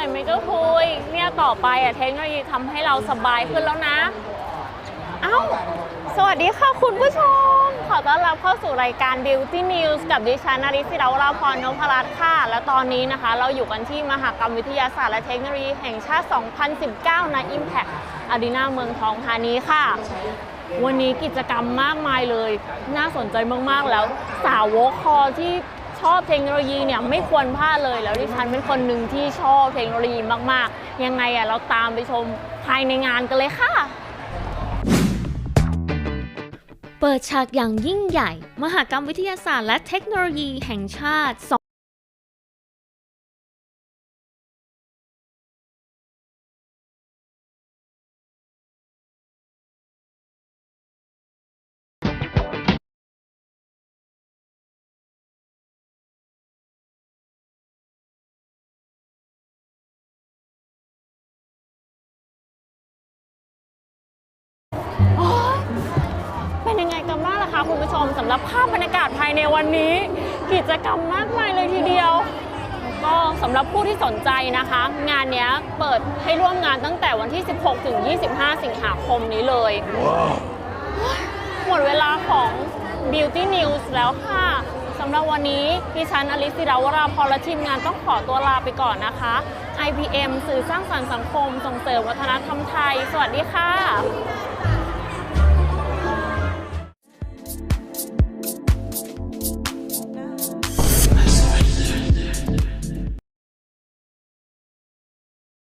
ื่อยไหมก็คุย เนี่ยต่อไปอะเทคโนโลยีทำให้เราสบายขึ้นแล้วนะ เอ้า สวัสดีค่ะคุณผู้ชม ขอต้อนรับเข้าสู่รายการ Beauty News กับดิฉันนาริศิราวราพรนพรัตน์ค่ะ และตอนนี้นะคะ เราอยู่กันที่มหากรรมวิทยาศาสตร์และเทคโนโลยีแห่งชาติ 2019 ณ Impact Arena เมืองทองธานีค่ะวันนี้กิจกรรมมากมายเลย น่าสนใจมาก ๆ แล้วสาวกคอที่ ชอบเทคโนโลยีเนี่ยไม่ควรพลาดเลย แล้วดิฉันเป็นคนหนึ่งที่ชอบเทคโนโลยีมากๆ ยังไงอะเราตามไปชมภายในงานกันเลยค่ะ เปิดฉากอย่างยิ่งใหญ่ มหกรรมวิทยาศาสตร์และเทคโนโลยีแห่งชาติ นบ้างล่ะคะคุณผู้ชมสำหรับภาพบรรยากาศภายในวันนี้ กิจกรรมมากมายเลยทีเดียว ก็สำหรับผู้ที่สนใจนะคะ งานเนี้ยเปิดให้ร่วมงานตั้งแต่วันที่ 16 ถึง 25 สิงหาคมนี้เลย หมดเวลาของ Beauty News แล้วค่ะสำหรับวันนี้ดิฉันอลิศิราวราพรและทีมงานต้องขอตัวลาไปก่อนนะคะ IPM สื่อสร้างสรรค์สังคม ส่งเสริมวัฒนธรรมไทย สวัสดีค่ะ